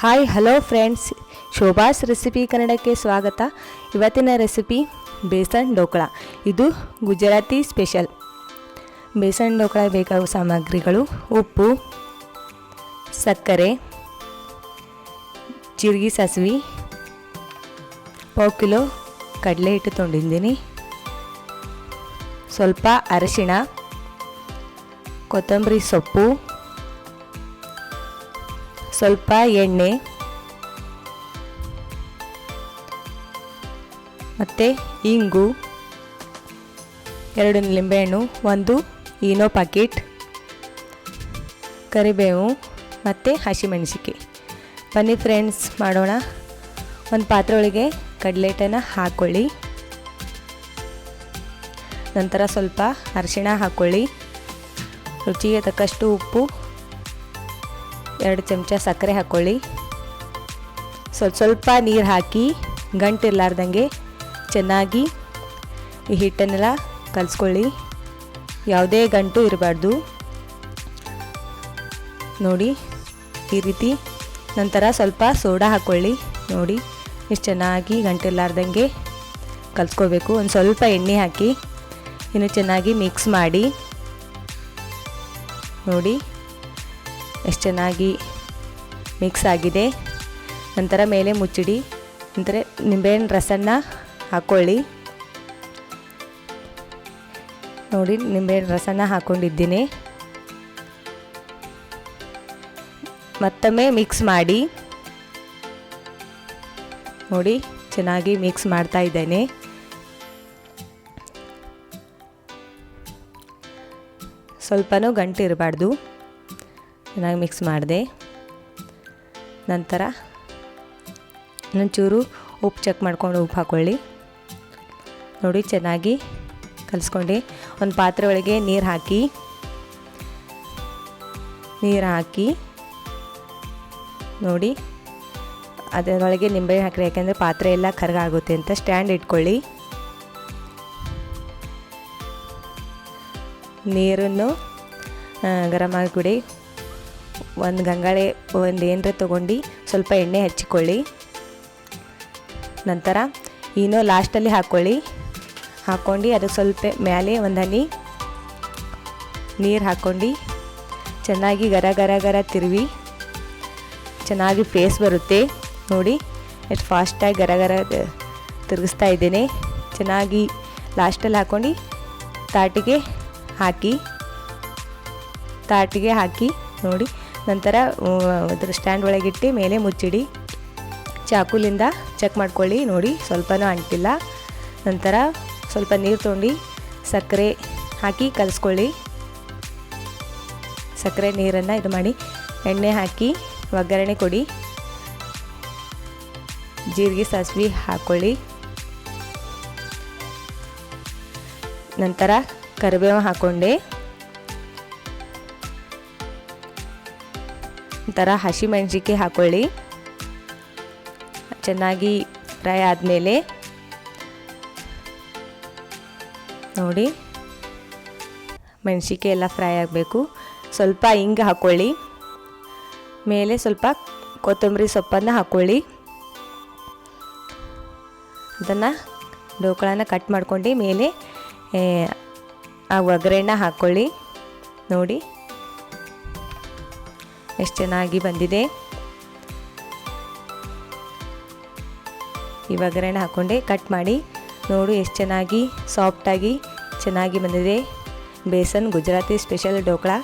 Hi hello friends Shobha's recipe ಕನ್ನಡಕ್ಕೆ ಸ್ವಾಗತ. ಇವತ್ತಿನ ರೆಸಿಪಿ ಬೇಸನ್ ಡೋಕಳ. ಇದು ಗುಜರಾತಿ ಸ್ಪೆಷಲ್ ಬೇಸನ್ ಡೋಕಳ ಬೇಕಾಗುವ ಸಾಮಗ್ರಿಗಳು ಉಪ್ಪು, ಸಕ್ಕರೆ, ಜೀರಿಗೆ ಸಾಸಿವೆ ಪಾವು ಕಿಲೋ ಕಡಲೆ ಹಿಟ್ಟು ತೊಗೊಂಡಿದ್ದೀನಿ ಸ್ವಲ್ಪ ಅರಿಶಿಣ, ಕೊತ್ತಂಬರಿ ಸೊಪ್ಪು ಸ್ವಲ್ಪ ಎಣ್ಣೆ ಮತ್ತು ಇಂಗು, ಎರಡು ನಿಂಬೆಹಣ್ಣು, ಒಂದು ಈನೋ ಪಾಕಿಟ್, ಕರಿಬೇವು ಮತ್ತು ಹಸಿಮೆಣಸಿಕಾಯಿ ಬನ್ನಿ ಫ್ರೆಂಡ್ಸ್ ಮಾಡೋಣ. ಒಂದು ಪಾತ್ರೆ ಒಳಗೆ ಹಾಕ್ಕೊಳ್ಳಿ ನಂತರ ಸ್ವಲ್ಪ ಅರಿಶಿಣ ಹಾಕ್ಕೊಳ್ಳಿ ರುಚಿಗೆ ತಕ್ಕಷ್ಟು ಉಪ್ಪು. ಎರಡು ಚಮಚ ಸಕ್ಕರೆ ಹಾಕ್ಕೊಳ್ಳಿ. ಸ್ವಲ್ಪ ಸ್ವಲ್ಪ ನೀರು ಹಾಕಿ ಗಂಟಿರ್ಲಾರ್ದಂಗೆ ಚೆನ್ನಾಗಿ ಈ ಹಿಟ್ಟನ್ನೆಲ್ಲ ಕಲಿಸ್ಕೊಳ್ಳಿ. ಯಾವುದೇ ಗಂಟು ಇರಬಾರ್ದು. ನೋಡಿ, ಈ ರೀತಿ ನಂತರ ಸ್ವಲ್ಪ ಸೋಡಾ ಹಾಕ್ಕೊಳ್ಳಿ. ನೋಡಿ, ಇಷ್ಟು ಚೆನ್ನಾಗಿ ಗಂಟಿರ್ಲಾರ್ದಂಗೆ ಕಲಿಸ್ಕೋಬೇಕು. ಒಂದು ಸ್ವಲ್ಪ ಎಣ್ಣೆ ಹಾಕಿ ಇನ್ನು ಚೆನ್ನಾಗಿ ಮಿಕ್ಸ್ ಮಾಡಿ. ನೋಡಿ ಎಷ್ಟು ಚೆನ್ನಾಗಿ ಮಿಕ್ಸ್ ಆಗಿದೆ. ನಂತರ ಮೇಲೆ ಮುಚ್ಚಿಡಿ. ನಂತರ ನಿಂಬೆಹಣ್ಣು ರಸನ ಹಾಕ್ಕೊಳ್ಳಿ ನೋಡಿ, ನಿಂಬೆಹಣ್ಣು ರಸನ ಹಾಕ್ಕೊಂಡಿದ್ದೀನಿ ಮತ್ತೊಮ್ಮೆ ಮಿಕ್ಸ್ ಮಾಡಿ. ನೋಡಿ, ಚೆನ್ನಾಗಿ ಮಿಕ್ಸ್ ಮಾಡ್ತಾ ಇದ್ದೇನೆ. ಸ್ವಲ್ಪನೂ ಗಂಟು ಇರಬಾರ್ದು. ಚೆನ್ನಾಗಿ ಮಿಕ್ಸ್ ಮಾಡಿದೆ. ನಂತರ ಒಂಚೂರು ಉಪ್ಪು ಚೆಕ್ ಮಾಡ್ಕೊಂಡು ಉಪ್ಪು ಹಾಕ್ಕೊಳ್ಳಿ ನೋಡಿ ಚೆನ್ನಾಗಿ ಕಲಿಸ್ಕೊಂಡು. ಒಂದು ಪಾತ್ರೆ ಒಳಗೆ ನೀರು ಹಾಕಿ. ನೀರು ಹಾಕಿ. ನೋಡಿ ಅದರೊಳಗೆ ನಿಂಬೆ ಹಾಕಿರಿ, ಯಾಕೆಂದರೆ ಪಾತ್ರೆ ಎಲ್ಲ ಕರ್ಗಾಗುತ್ತೆ ಅಂತ ಸ್ಟ್ಯಾಂಡ್ ಇಟ್ಕೊಳ್ಳಿ. ನೀರನ್ನು ಗರಂ ಆಗಿಬಿಡಿ. ಒಂದು ಗಂಗಾಳೆ, ಒಂದು ಏನರ ತೊಗೊಂಡು ಸ್ವಲ್ಪ ಎಣ್ಣೆ ಹಚ್ಚಿಕೊಳ್ಳಿ ನಂತರ ಏನೋ ಲಾಸ್ಟಲ್ಲಿ ಹಾಕ್ಕೊಳ್ಳಿ ಹಾಕ್ಕೊಂಡು ಅದಕ್ಕೆ ಸ್ವಲ್ಪ ಮೇಲೆ ಒಂದು ಹನಿ ನೀರು ಹಾಕ್ಕೊಂಡು ಚೆನ್ನಾಗಿ ಗರ ಗರ ಗರ ತಿರುವಿ. ಚೆನ್ನಾಗಿ ಫೇಸ್ ಬರುತ್ತೆ. ನೋಡಿ ಎಷ್ಟು ಫಾಸ್ಟಾಗಿ ಗರ ಗರ ತಿರುಗಿಸ್ತಾ ಇದ್ದೇನೆ. ಚೆನ್ನಾಗಿ ಲಾಸ್ಟಲ್ಲಿ ಹಾಕ್ಕೊಂಡು ತಾಟಿಗೆ ಹಾಕಿ ತಾಟಿಗೆ ಹಾಕಿ ನೋಡಿ ನಂತರ ಅದ್ರ ಸ್ಟ್ಯಾಂಡ್ ಒಳಗಿಟ್ಟು ಮೇಲೆ ಮುಚ್ಚಿಡಿ. ಚಾಕುಲಿಂದ ಚೆಕ್ ಮಾಡ್ಕೊಳ್ಳಿ, ನೋಡಿ ಸ್ವಲ್ಪನೂ ಅಂಟಿಲ್ಲ. ನಂತರ ಸ್ವಲ್ಪ ನೀರು ತೊಗೊಂಡು, ಸಕ್ಕರೆ ಹಾಕಿ ಕಲಿಸ್ಕೊಳ್ಳಿ. ಸಕ್ಕರೆ ನೀರನ್ನು ಇದು ಮಾಡಿ, ಎಣ್ಣೆ ಹಾಕಿ ಒಗ್ಗರಣೆ ಕೊಡಿ. ಜೀರಿಗೆ, ಸಾಸಿವೆ ಹಾಕ್ಕೊಳ್ಳಿ ನಂತರ ಕರಿಬೇವು ಹಾಕ್ಕೊಂಡೆ ನಂತರ ಹಸಿಮೆಣ್ಸಿಕಾಯಿ ಹಾಕ್ಕೊಳ್ಳಿ ಚೆನ್ನಾಗಿ ಫ್ರೈ ಆದಮೇಲೆ ನೋಡಿ. ಮೆಣಸಿಕಾಯಿ ಎಲ್ಲ ಫ್ರೈ ಆಗಬೇಕು. ಸ್ವಲ್ಪ ಹಿಂಗೆ ಹಾಕ್ಕೊಳ್ಳಿ ಮೇಲೆ ಸ್ವಲ್ಪ ಕೊತ್ತಂಬರಿ ಸೊಪ್ಪನ್ನು ಹಾಕ್ಕೊಳ್ಳಿ ಅದನ್ನು ಡೋಕಳನ ಕಟ್ ಮಾಡ್ಕೊಂಡು ಮೇಲೆ ಆ ಒಗ್ಗರಣೆ ಹಾಕ್ಕೊಳ್ಳಿ ನೋಡಿ. ಎಷ್ಟು ಚೆನ್ನಾಗಿ ಬಂದಿದೆ. ಈ ಒಗ್ಗರಣೆ ಹಾಕ್ಕೊಂಡೆ ಕಟ್ ಮಾಡಿ. ನೋಡು ಎಷ್ಟು ಚೆನ್ನಾಗಿ ಸಾಫ್ಟಾಗಿ ಚೆನ್ನಾಗಿ ಬಂದಿದೆ. ಬೇಸನ್, ಗುಜರಾತಿ ಸ್ಪೆಷಲ್ ಡೋಕ್ಳಾ.